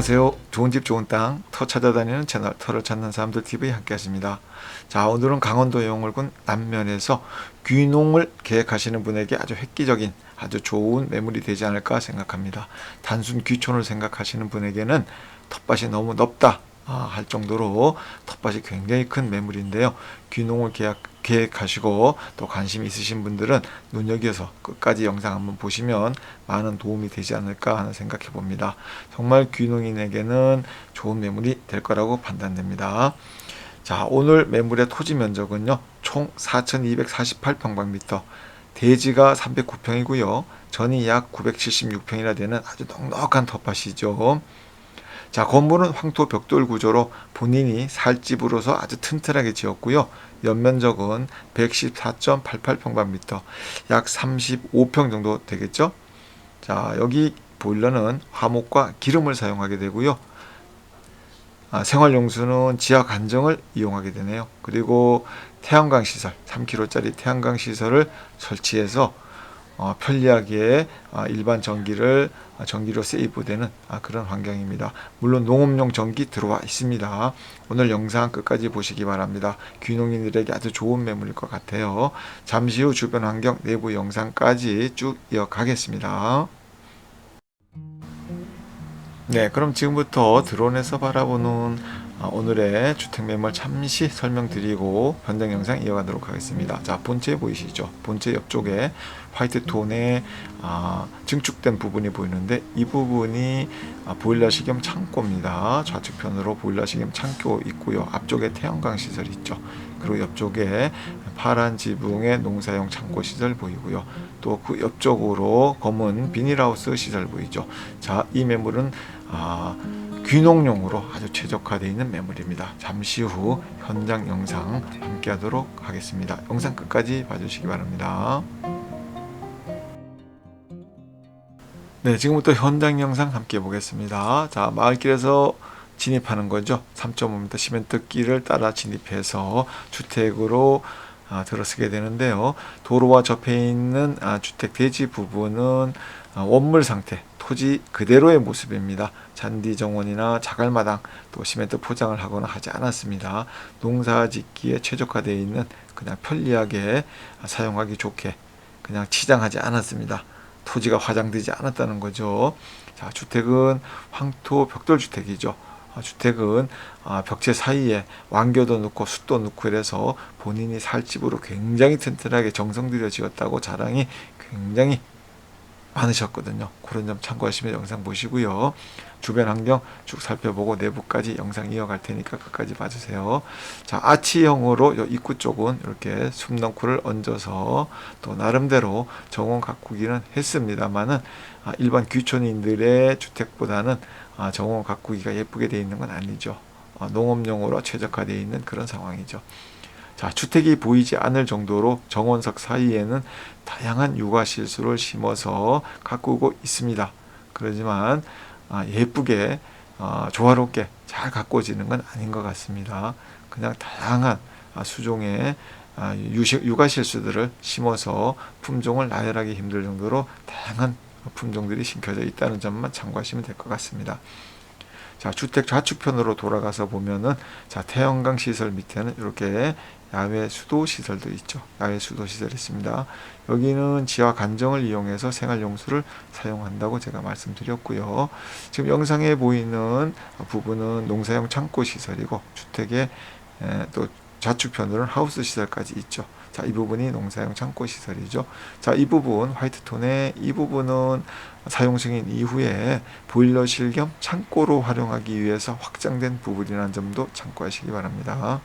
안녕하세요. 좋은 집 좋은 땅 터 찾아다니는 채널 터를 찾는 사람들 TV 함께 하십니다. 자 오늘은 강원도 영월군 남면에서 귀농을 계획하시는 분에게 아주 획기적인 아주 좋은 매물이 되지 않을까 생각합니다. 단순 귀촌을 생각하시는 분에게는 텃밭이 너무 넓다 아, 할 정도로 텃밭이 굉장히 큰 매물인데요. 귀농을 계약, 계획하시고 또 관심 있으신 분들은 눈여겨서 끝까지 영상 한번 보시면 많은 도움이 되지 않을까 하는 생각해 봅니다. 정말 귀농인에게는 좋은 매물이 될 거라고 판단됩니다. 자, 오늘 매물의 토지 면적은요, 총 4,248평방미터, 대지가 309평이고요, 전이 약 976평이나 되는 아주 넉넉한 텃밭이죠. 자, 건물은 황토 벽돌 구조로 본인이 살 집으로서 아주 튼튼하게 지었고요. 연면적은 114.88평방미터, 약 35평 정도 되겠죠? 자, 여기 보일러는 화목과 기름을 사용하게 되고요. 아, 생활용수는 지하 간정을 이용하게 되네요. 그리고 태양광 시설, 3kg짜리 태양광 시설을 설치해서 어, 편리하게 어, 일반 전기를 어, 전기로 세이브되는 아, 그런 환경입니다. 물론 농업용 전기 들어와 있습니다. 오늘 영상 끝까지 보시기 바랍니다. 귀농인들에게 아주 좋은 매물일 것 같아요. 잠시 후 주변 환경 내부 영상까지 쭉 이어가겠습니다. 네, 그럼 지금부터 드론에서 바라보는 아, 오늘의 주택 매물 잠시 설명드리고 변경 영상 이어가도록 하겠습니다. 자, 본체 보이시죠? 본체 옆쪽에 화이트 톤의 아, 증축된 부분이 보이는데 이 부분이 아, 보일러실 겸 창고입니다. 좌측편으로 보일러실 겸 창고 있고요. 앞쪽에 태양광 시설 있죠. 그리고 옆쪽에 파란 지붕의 농사용 창고 시설 보이고요. 또 그 옆쪽으로 검은 비닐하우스 시설 보이죠. 자, 이 매물은 아, 귀농용으로 아주 최적화되어 있는 매물입니다. 잠시 후 현장 영상 함께 하도록 하겠습니다. 영상 끝까지 봐주시기 바랍니다. 네, 지금부터 현장 영상 함께 보겠습니다. 자, 마을길에서 진입하는 거죠. 3.5m 시멘트 길을 따라 진입해서 주택으로 아, 들어서게 되는데요. 도로와 접해 있는 아, 주택 대지 부분은 아, 원물 상태, 토지 그대로의 모습입니다. 잔디 정원이나 자갈마당 또 시멘트 포장을 하거나 하지 않았습니다. 농사 짓기에 최적화되어 있는 그냥 편리하게 사용하기 좋게 그냥 치장하지 않았습니다. 토지가 화장되지 않았다는 거죠. 자, 주택은 황토 벽돌 주택이죠. 아, 주택은 아, 벽체 사이에 완교도 넣고 숯도 넣고 이래서 본인이 살 집으로 굉장히 튼튼하게 정성 들여 지었다고 자랑이 굉장히 많으셨거든요. 그런 점 참고하시면 영상 보시고요. 주변 환경 쭉 살펴보고 내부까지 영상 이어갈 테니까 끝까지 봐주세요. 자, 아치형으로 입구 쪽은 이렇게 숨넝쿨을 얹어서 또 나름대로 정원 가꾸기는 했습니다만은 아, 일반 귀촌인들의 주택보다는 아, 정원 가꾸기가 예쁘게 되어 있는 건 아니죠. 아, 농업용으로 최적화되어 있는 그런 상황이죠. 자, 주택이 보이지 않을 정도로 정원석 사이에는 다양한 육아 실수를 심어서 가꾸고 있습니다. 그러지만 아, 예쁘게 아, 조화롭게 잘 가꿔지는 건 아닌 것 같습니다. 그냥 다양한 아, 수종의 아, 유식, 육아 실수들을 심어서 품종을 나열하기 힘들 정도로 다양한 품종들이 심겨져 있다는 점만 참고하시면 될 것 같습니다. 자, 주택 좌측편으로 돌아가서 보면은 자, 태양광 시설 밑에는 이렇게 야외 수도 시설도 있죠. 야외 수도 시설 있습니다. 여기는 지하 간정을 이용해서 생활 용수를 사용한다고 제가 말씀드렸고요. 지금 영상에 보이는 부분은 농사용 창고 시설이고 주택의 또 좌측편으로는 하우스 시설까지 있죠. 자, 이 부분이 농사용 창고 시설이죠. 자, 이 부분 화이트 톤의 이 부분은 사용 승인 이후에 보일러실 겸 창고로 활용하기 위해서 확장된 부분이라는 점도 참고하시기 바랍니다.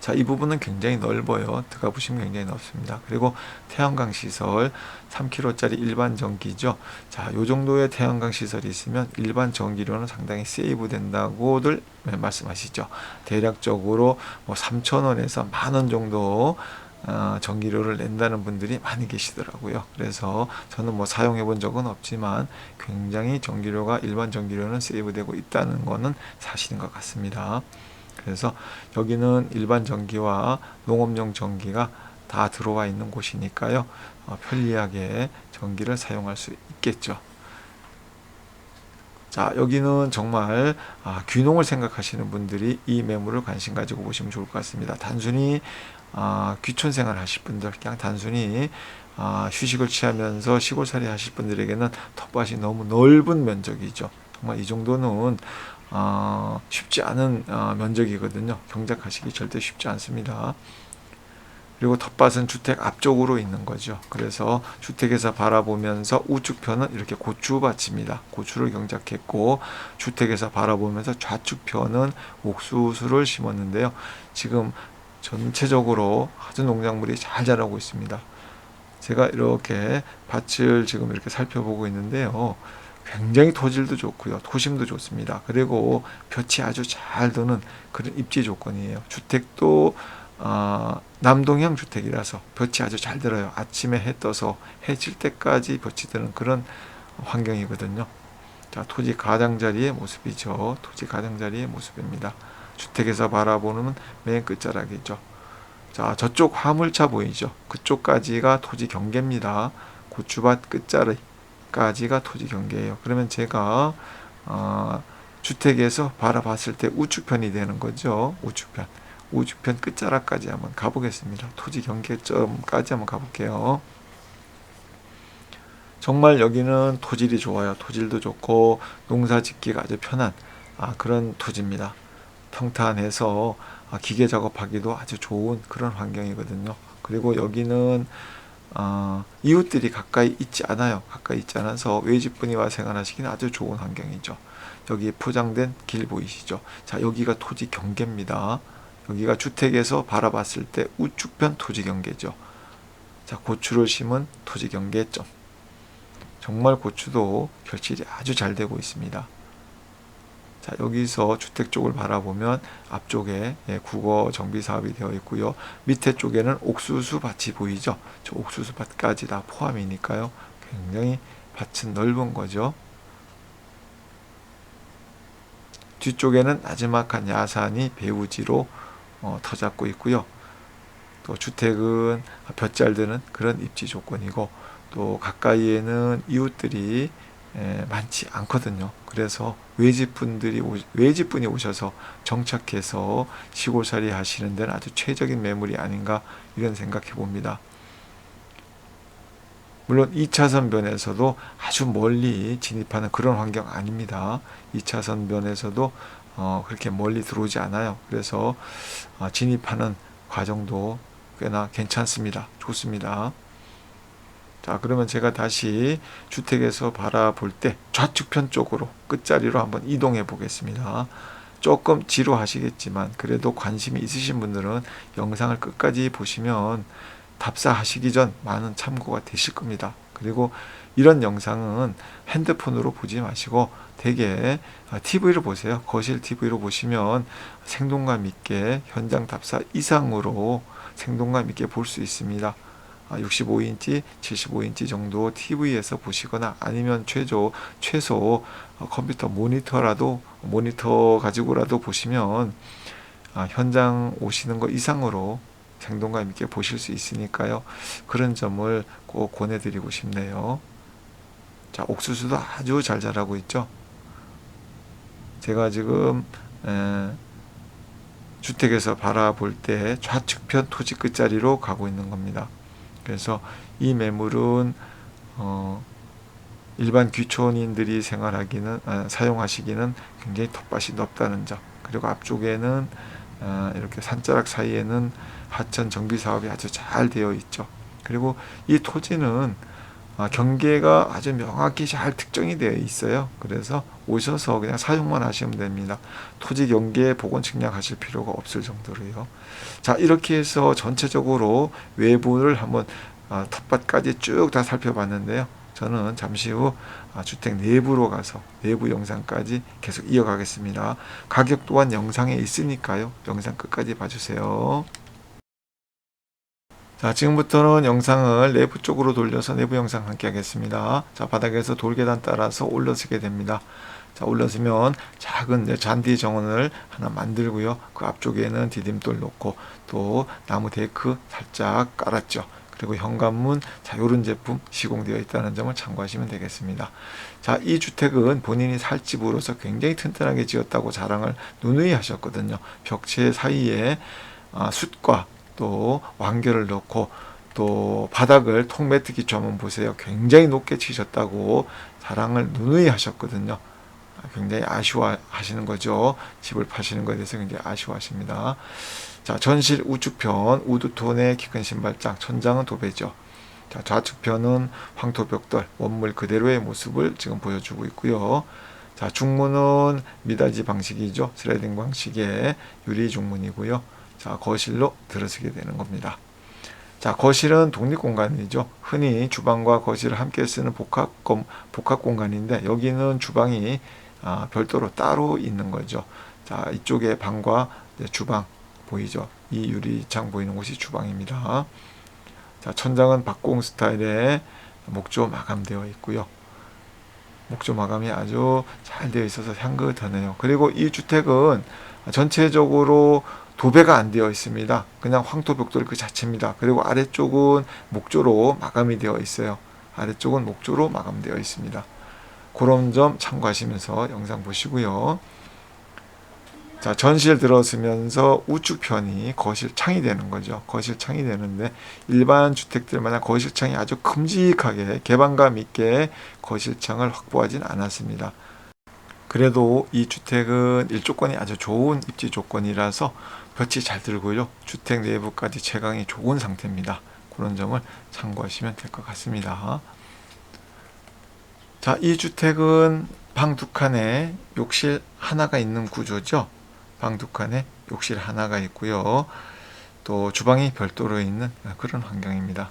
자, 이 부분은 굉장히 넓어요. 들어가 보시면 굉장히 넓습니다. 그리고 태양광 시설 3kg짜리 일반 전기죠. 자, 요 정도의 태양광 시설이 있으면 일반 전기료는 상당히 세이브 된다고들 말씀하시죠. 대략적으로 뭐 3,000원에서 만 원 정도 어, 전기료를 낸다는 분들이 많이 계시더라고요. 그래서 저는 뭐 사용해 본 적은 없지만 굉장히 전기료가 일반 전기료는 세이브되고 있다는 것은 사실인 것 같습니다. 그래서 여기는 일반 전기와 농업용 전기가 다 들어와 있는 곳이니까요. 어, 편리하게 전기를 사용할 수 있겠죠. 자, 여기는 정말 아, 귀농을 생각하시는 분들이 이 매물을 관심 가지고 보시면 좋을 것 같습니다. 단순히 아, 귀촌 생활 하실 분들, 그냥 단순히 아, 휴식을 취하면서 시골살이 하실 분들에게는 텃밭이 너무 넓은 면적이죠. 정말 이 정도는 어, 쉽지 않은 어, 면적이거든요. 경작하시기 절대 쉽지 않습니다. 그리고 텃밭은 주택 앞쪽으로 있는 거죠. 그래서 주택에서 바라보면서 우측편은 이렇게 고추밭입니다. 고추를 경작했고 주택에서 바라보면서 좌측편은 옥수수를 심었는데요. 지금 전체적으로 아주 농작물이 잘 자라고 있습니다. 제가 이렇게 밭을 지금 이렇게 살펴보고 있는데요. 굉장히 토질도 좋고요. 토심도 좋습니다. 그리고 볕이 아주 잘 드는 그런 입지 조건이에요. 주택도 어, 남동형 주택이라서 볕이 아주 잘 들어요. 아침에 해 떠서 해 질 때까지 볕이 드는 그런 환경이거든요. 자, 토지 가장자리의 모습이죠. 토지 가장자리의 모습입니다. 주택에서 바라보는 맨 끝자락이죠. 자, 저쪽 화물차 보이죠? 그쪽까지가 토지 경계입니다. 고추밭 끝자리 까지가 토지 경계예요. 그러면 제가 어, 주택에서 바라봤을 때 우측편이 되는 거죠. 우측편. 우주편 끝자락까지 한번 가보겠습니다. 토지 경계점까지 한번 가볼게요. 정말 여기는 토질이 좋아요. 토질도 좋고 농사 짓기가 아주 편한 아, 그런 토지입니다. 평탄해서 아, 기계 작업하기도 아주 좋은 그런 환경이거든요. 그리고 여기는 어, 이웃들이 가까이 있지 않아요. 가까이 있지 않아서 외집분이 와 생활하시기는 아주 좋은 환경이죠. 여기 포장된 길 보이시죠? 자, 여기가 토지 경계입니다. 여기가 주택에서 바라봤을 때 우측편 토지 경계죠. 자, 고추를 심은 토지 경계점. 정말 고추도 결실이 아주 잘 되고 있습니다. 자, 여기서 주택 쪽을 바라보면 앞쪽에 예, 국어 정비 사업이 되어 있고요. 밑에 쪽에는 옥수수 밭이 보이죠. 저 옥수수 밭까지 다 포함이니까요. 굉장히 밭은 넓은 거죠. 뒤쪽에는 나지막한 야산이 배우지로 어, 터잡고 있고요. 또 주택은 볕잘 드는 그런 입지 조건이고 또 가까이에는 이웃들이 에, 많지 않거든요. 그래서 외집분들이 외집분이 오셔서 정착해서 시골살이 하시는 데는 아주 최적인 매물이 아닌가 이런 생각해 봅니다. 물론 2차선 변에서도 아주 멀리 진입하는 그런 환경 아닙니다. 2차선 변에서도 어, 그렇게 멀리 들어오지 않아요. 그래서 어, 진입하는 과정도 꽤나 괜찮습니다. 좋습니다. 자, 그러면 제가 다시 주택에서 바라볼 때 좌측편 쪽으로 끝자리로 한번 이동해 보겠습니다. 조금 지루하시겠지만 그래도 관심이 있으신 분들은 영상을 끝까지 보시면 답사하시기 전 많은 참고가 되실 겁니다. 그리고 이런 영상은 핸드폰으로 보지 마시고 대개 TV를 보세요. 거실 TV로 보시면 생동감 있게 현장 답사 이상으로 생동감 있게 볼 수 있습니다. 65인치, 아, 75인치 정도 TV에서 보시거나 아니면 최소 최소 어, 컴퓨터 모니터라도 모니터 가지고라도 보시면 아, 현장 오시는 거 이상으로 생동감 있게 보실 수 있으니까요. 그런 점을 꼭 권해드리고 싶네요. 자, 옥수수도 아주 잘 자라고 있죠. 제가 지금 에, 주택에서 바라볼 때 좌측편 토지 끝자리로 가고 있는 겁니다. 그래서 이 매물은 어, 일반 귀촌인들이 생활하기는 아, 사용하시기는 굉장히 텃밭이 넓다는 점 그리고 앞쪽에는 아, 이렇게 산자락 사이에는 하천 정비 사업이 아주 잘 되어 있죠. 그리고 이 토지는 아, 경계가 아주 명확히 잘 특정이 되어 있어요. 그래서 오셔서 그냥 사용만 하시면 됩니다. 토지 경계 복원 측량하실 필요가 없을 정도로요. 자 이렇게 해서 전체적으로 외부를 한번 아, 텃밭까지 쭉 다 살펴봤는데요. 저는 잠시 후 아, 주택 내부로 가서 내부 영상까지 계속 이어가겠습니다. 가격 또한 영상에 있으니까요. 영상 끝까지 봐주세요. 자, 지금부터는 영상을 내부 쪽으로 돌려서 내부 영상 함께 하겠습니다. 자, 바닥에서 돌계단 따라서 올라서게 됩니다. 자, 올라서면 작은 잔디 정원을 하나 만들고요. 그 앞쪽에는 디딤돌 놓고 또 나무 데크 살짝 깔았죠. 그리고 현관문 자 요런 제품 시공되어 있다는 점을 참고하시면 되겠습니다. 자, 이 주택은 본인이 살 집으로서 굉장히 튼튼하게 지었다고 자랑을 누누이 하셨거든요. 벽체 사이에 아, 숯과 또 완결을 넣고 또 바닥을 통매트 기초 한번 보세요. 굉장히 높게 치셨다고 자랑을 누누이 하셨거든요. 아, 굉장히 아쉬워하시는 거죠. 집을 파시는 것에 대해서 굉장히 아쉬워하십니다. 자, 전실 우측편 우드톤의 키 큰 신발장, 천장은 도배죠. 자, 좌측편은 황토벽돌 원물 그대로의 모습을 지금 보여주고 있고요. 자, 중문은 미닫이 방식이죠. 슬라이딩 방식의 유리 중문이고요. 자, 거실로 들어서게 되는 겁니다. 자, 거실은 독립 공간이죠. 흔히 주방과 거실을 함께 쓰는 복합, 공, 복합 공간인데 여기는 주방이 아, 별도로 따로 있는 거죠. 자, 이쪽에 방과 주방 보이죠. 이 유리창 보이는 곳이 주방입니다. 자, 천장은 박공 스타일의 목조 마감되어 있고요. 목조 마감이 아주 잘 되어 있어서 향긋하네요. 그리고 이 주택은 전체적으로 도배가 안 되어 있습니다. 그냥 황토 벽돌 그 자체입니다. 그리고 아래쪽은 목조로 마감이 되어 있어요. 아래쪽은 목조로 마감되어 있습니다. 그런 점 참고하시면서 영상 보시고요. 자, 전실 들어서면서 우측편이 거실 창이 되는 거죠. 거실 창이 되는데 일반 주택들마다 거실 창이 아주 큼직하게 개방감 있게 거실 창을 확보하진 않았습니다. 그래도 이 주택은 일조건이 아주 좋은 입지 조건이라서 볕이 잘 들고요. 주택 내부까지 채광이 좋은 상태입니다. 그런 점을 참고하시면 될 것 같습니다. 자, 이 주택은 방 두 칸에 욕실 하나가 있는 구조죠. 방 두 칸에 욕실 하나가 있고요. 또 주방이 별도로 있는 그런 환경입니다.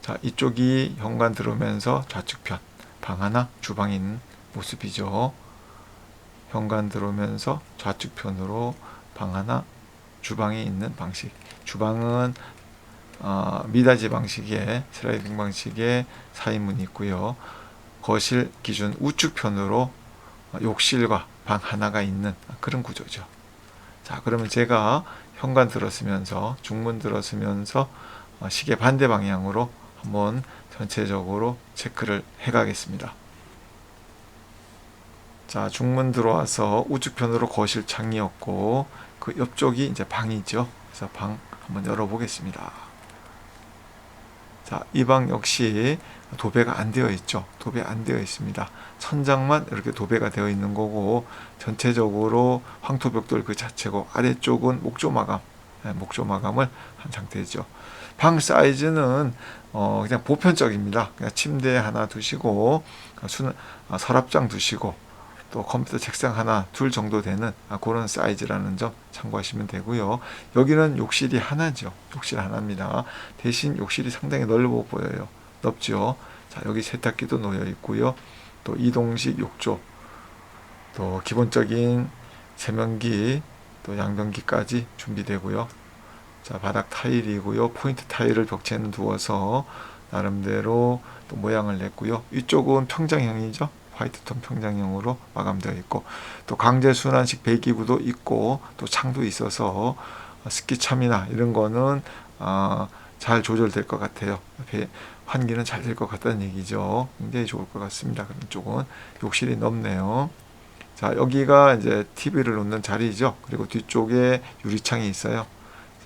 자, 이쪽이 현관 들어오면서 좌측편 방 하나, 주방이 있는 모습이죠. 현관 들어오면서 좌측편으로 방 하나, 주방이 있는 방식. 주방은 어, 미닫이 방식의 슬라이딩 방식의 사이문이 있고요. 거실 기준 우측편으로 욕실과 방 하나가 있는 그런 구조죠. 자, 그러면 제가 현관 들었으면서 중문 들었으면서 어, 시계 반대 방향으로 한번 전체적으로 체크를 해 가겠습니다. 자, 중문 들어와서 우측편으로 거실 창이었고 그 옆쪽이 이제 방이죠. 그래서 방 한번 열어 보겠습니다. 자, 이 방 역시 도배가 안 되어 있죠. 도배 안 되어 있습니다. 천장만 이렇게 도배가 되어 있는 거고 전체적으로 황토벽돌 그 자체고 아래쪽은 목조 마감, 네, 목조 마감을 한 상태죠. 방 사이즈는 어 그냥 보편적입니다. 그냥 침대 하나 두시고 수는 아, 서랍장 두시고 또 컴퓨터 책상 하나 둘 정도 되는 아, 그런 사이즈라는 점 참고하시면 되고요. 여기는 욕실이 하나죠. 욕실 하나입니다. 대신 욕실이 상당히 넓어 보여요. 넓죠. 자, 여기 세탁기도 놓여 있고요. 또 이동식 욕조, 또 기본적인 세면기, 또 양변기까지 준비되고요. 자, 바닥 타일이고요. 포인트 타일을 벽체는 두어서 나름대로 또 모양을 냈고요. 이쪽은 평장형이죠. 화이트톤 평장형으로 마감되어 있고 또 강제 순환식 배기구도 있고 또 창도 있어서 스키참이나 이런 거는 어, 잘 조절될 것 같아요. 배, 환기는 잘 될 것 같다는 얘기죠. 굉장히 좋을 것 같습니다. 그런 쪽은 욕실이 넓네요. 자 여기가 이제 TV를 놓는 자리죠. 그리고 뒤쪽에 유리창이 있어요.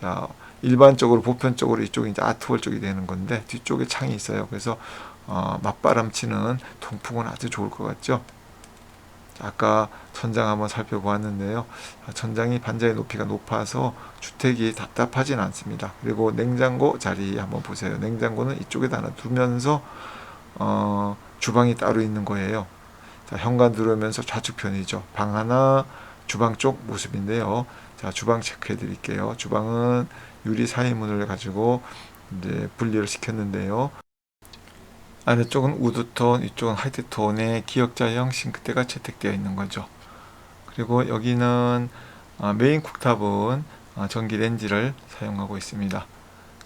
자 일반적으로 보편적으로 이쪽이 이제 아트홀 쪽이 되는 건데 뒤쪽에 창이 있어요. 그래서 어, 맞바람치는 통풍은 아주 좋을 것 같죠. 아까 천장 한번 살펴보았는데요. 천장이 반자의 높이가 높아서 주택이 답답하진 않습니다. 그리고 냉장고 자리 한번 보세요. 냉장고는 이쪽에다 하나 두면서 어, 주방이 따로 있는 거예요. 자, 현관 들어오면서 좌측편이죠. 방 하나, 주방 쪽 모습인데요. 자, 주방 체크해 드릴게요. 주방은 유리 사이문을 가지고 이제 분리를 시켰는데요. 아래쪽은 우드톤, 이쪽은 화이트톤의 기역자형 싱크대가 채택되어 있는 거죠. 그리고 여기는 어, 메인 쿡탑은 어, 전기 렌즈를 사용하고 있습니다.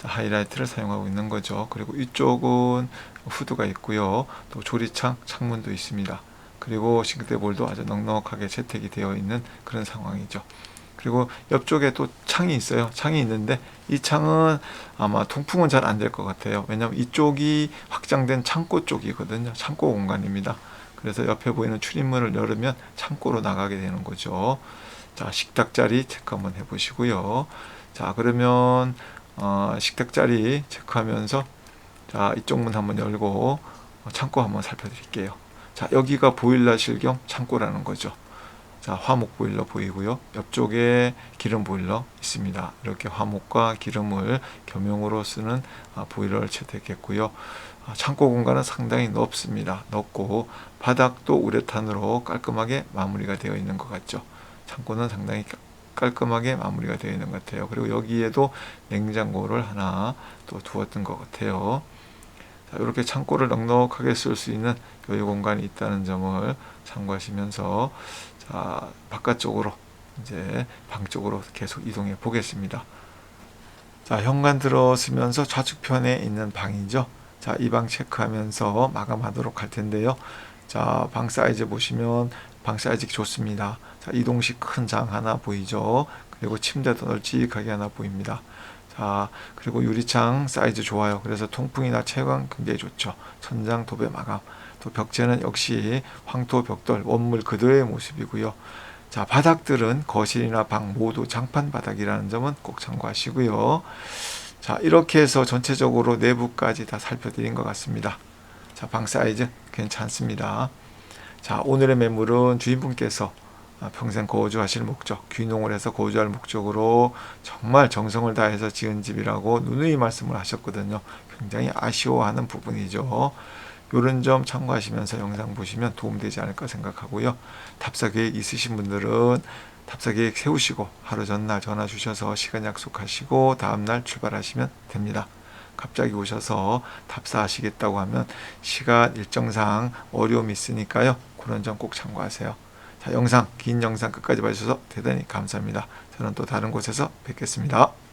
하이라이트를 사용하고 있는 거죠. 그리고 이쪽은 후드가 있고요. 또 조리창, 창문도 있습니다. 그리고 싱크대 볼도 아주 넉넉하게 채택이 되어 있는 그런 상황이죠. 그리고 옆쪽에 또 창이 있어요. 창이 있는데 이 창은 아마 통풍은 잘 안 될 것 같아요. 왜냐하면 이쪽이 확장된 창고 쪽이거든요. 창고 공간입니다. 그래서 옆에 보이는 출입문을 열으면 창고로 나가게 되는 거죠. 자, 식탁 자리 체크 한번 해보시고요. 자, 그러면 어, 식탁 자리 체크하면서 자, 이쪽 문 한번 열고 어, 창고 한번 살펴드릴게요. 자, 여기가 보일러실 겸 창고라는 거죠. 자, 화목 보일러 보이고요. 옆쪽에 기름 보일러 있습니다. 이렇게 화목과 기름을 겸용으로 쓰는 아, 보일러를 채택했고요. 아, 창고 공간은 상당히 넓습니다. 넓고 바닥도 우레탄으로 깔끔하게 마무리가 되어 있는 것 같죠. 창고는 상당히 깔- 깔끔하게 마무리가 되어 있는 것 같아요. 그리고 여기에도 냉장고를 하나 또 두었던 것 같아요. 자, 이렇게 창고를 넉넉하게 쓸 수 있는 여유 공간이 있다는 점을 참고하시면서 자, 바깥쪽으로 이제 방 쪽으로 계속 이동해 보겠습니다. 자, 현관 들어서면서 좌측편에 있는 방이죠. 자, 이 방 체크하면서 마감하도록 할 텐데요. 자, 방 사이즈 보시면 방 사이즈 좋습니다. 자, 이동식 큰 장 하나 보이죠. 그리고 침대도 널찍하게 하나 보입니다. 자, 그리고 유리창 사이즈 좋아요. 그래서 통풍이나 채광 굉장히 좋죠. 천장 도배 마감. 또 벽체는 역시 황토 벽돌 원물 그대로의 모습이고요. 자, 바닥들은 거실이나 방 모두 장판 바닥이라는 점은 꼭 참고하시고요. 자, 이렇게 해서 전체적으로 내부까지 다 살펴드린 것 같습니다. 자, 방 사이즈 괜찮습니다. 자, 오늘의 매물은 주인분께서 아, 평생 거주하실 목적, 귀농을 해서 거주할 목적으로 정말 정성을 다해서 지은 집이라고 누누이 말씀을 하셨거든요. 굉장히 아쉬워하는 부분이죠. 이런 점 참고하시면서 영상 보시면 도움되지 않을까 생각하고요. 답사 계획 있으신 분들은 답사 계획 세우시고 하루 전날 전화 주셔서 시간 약속하시고 다음날 출발하시면 됩니다. 갑자기 오셔서 답사하시겠다고 하면 시간 일정상 어려움이 있으니까요. 그런 점 꼭 참고하세요. 자, 영상, 긴 영상 끝까지 봐주셔서 대단히 감사합니다. 저는 또 다른 곳에서 뵙겠습니다.